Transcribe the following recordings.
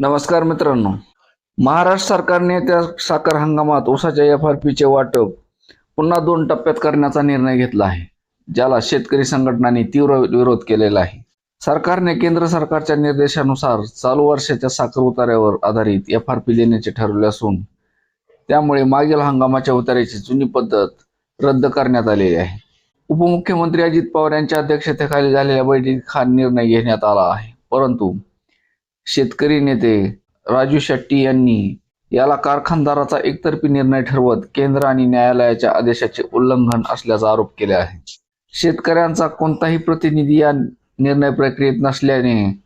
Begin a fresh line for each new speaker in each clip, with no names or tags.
नमस्कार मित्रांनो. महाराष्ट्र सरकारने त्या साखर हंगामात ऊसाच्या एफ आर पीचे वाटप पुन्हा दोन टप्प्यात करण्याचा निर्णय घेतला आहे ज्याला शेतकरी संघटनांनी तीव्र विरोध केलेला आहे. सरकारने केंद्र सरकारच्या निर्देशानुसार चालू वर्षाच्या साखर उतार्यावर आधारित एफ आर पी देण्याचे ठरवले असून त्यामुळे मागील हंगामाच्या उतार्याची जुनी पद्धत रद्द करण्यात आलेली आहे. उपमुख्यमंत्री अजित पवार यांच्या अध्यक्षतेखाली झालेल्या बैठकीत हा निर्णय घेण्यात आला आहे परंतु शेतकरी नेते राजू शेट्टी यांनी याला कारखानदाराचा एकतर्फी निर्णय ठरवत केंद्र आणि न्यायालयाच्या आदेशाचे उल्लंघन असल्याचा आरोप केला आहे. शेतकऱ्यांचा कोणताही प्रतिनिधी या निर्णय प्रक्रियेत नसल्याने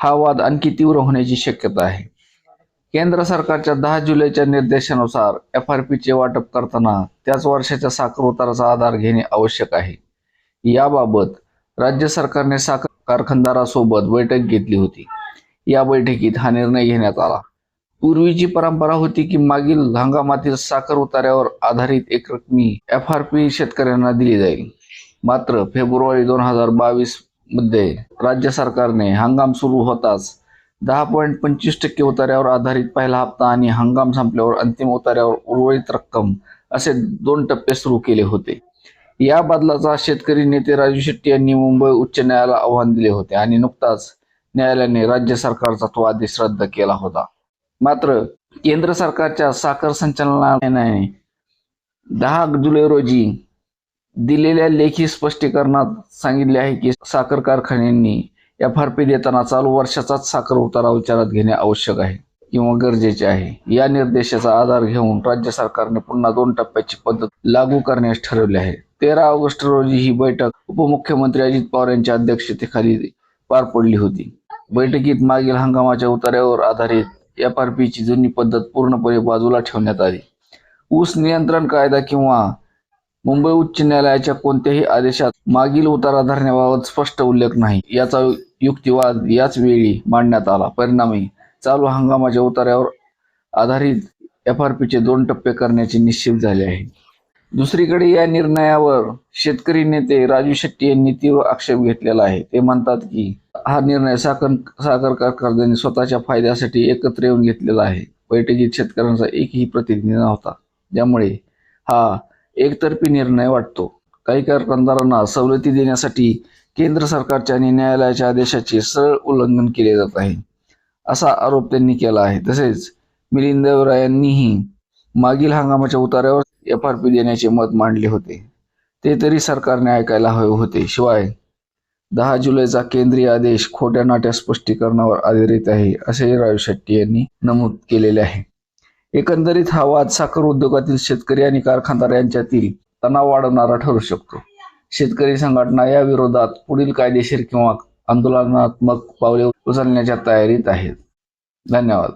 हा वाद आणखी तीव्र होण्याची शक्यता आहे. केंद्र सरकारच्या दहा जुलैच्या निर्देशानुसार एफ आर पीचे वाटप करताना त्याच वर्षाच्या साखर उताराचा आधार घेणे आवश्यक आहे. याबाबत राज्य सरकारने साखर कारखानदारासोबत बैठक घेतली होती. या बैठकीत हा निर्णय घेण्यात आला. पूर्वीची परंपरा होती की मागील हंगामातील साखर उतार्यावर आधारित एक रकमी एफ आर पी शेतकऱ्यांना दिली जाईल. मात्र फेब्रुवारी दोन हजार बावीसमध्ये राज्य सरकारने हंगाम सुरू होताच दहा पॉईंट पंचवीस टक्के उतार्यावर आधारित पहिला हप्ता आणि हंगाम संपल्यावर अंतिम उतार्यावर उर्वरित रक्कम असे दोन टप्पे सुरू केले होते. या बदलाचा शेतकरी नेते राजू शेट्टी यांनी मुंबई उच्च न्यायालयाला आव्हान दिले होते आणि नुकताच न्यायालयाने राज्य सरकारचा तो आदेश रद्द केला होता. मात्र केंद्र सरकारच्या साखर संचालनालयाने दहा जुलै रोजी दिलेल्या लेखी स्पष्टीकरणात सांगितले आहे की साखर कारखान्यांनी एफ आर पी देताना चालू वर्षाचाच साखर उतारा विचारात घेणे आवश्यक आहे किंवा गरजेचे आहे. या निर्देशाचा आधार घेऊन राज्य सरकारने पुन्हा दोन टप्प्याची पद्धत लागू करण्यास ठरवले आहे. तेरा ऑगस्ट रोजी ही बैठक उपमुख्यमंत्री अजित पवार यांच्या अध्यक्षतेखाली पार पडली होती. बैठकीत मागील हंगामाच्या उतार्यावर आधारित एफ आर पीची जुनी पद्धत पूर्णपणे बाजूला ठेवण्यात आली. ऊस नियंत्रण कायदा किंवा मुंबई उच्च न्यायालयाच्या कोणत्याही आदेशात मागील उतारा धरण्याबाबत स्पष्ट उल्लेख नाही. याचा युक्तिवाद याच वेळी मांडण्यात आला. परिणामी चालू हंगामाच्या उतार्यावर आधारित एफ आर पीचे दोन टप्पे करण्याचे निश्चित झाले आहे. दुसरीकडे या निर्णयावर शेतकरी नेते राजू शेट्टी यांनी तीव्र आक्षेप घेतलेला आहे. ते म्हणतात की हा निर्णय साखर साखर कारखानदारांनी स्वतःच्या फायद्यासाठी एकत्र येऊन घेतलेला आहे. बैठकीत शेतकऱ्यांचा एकही प्रतिनिधी नव्हता. ज्यामुळे हा एकतर्फी निर्णय वाटतो. काही कारखानदारांना सवलती देण्यासाठी केंद्र सरकारच्या आणि न्यायालयाच्या आदेशाचे सरळ उल्लंघन केले जात आहे. असा आरोप त्यांनी केला आहे. तसेच मिलिंद यांनीही मागील हंगामाच्या उतार्यावर एफ आर पी देण्याचे मत मांडले होते. ते तरी सरकारने ऐकायला हवे होते. शिवाय दहा जुलैचा केंद्रीय आदेश खोट्या नाट्या स्पष्टीकरणावर आधारित आहे असे राजू शेट्टी यांनी नमूद केलेले आहे. एकंदरीत हा वाद साखर उद्योगातील शेतकरी आणि कारखानदार यांच्यातील तणाव वाढवणारा ठरू शकतो. शेतकरी संघटना या विरोधात पुढील कायदेशीर किंवा आंदोलनात्मक पावले उचलण्याच्या तयारीत आहेत. धन्यवाद.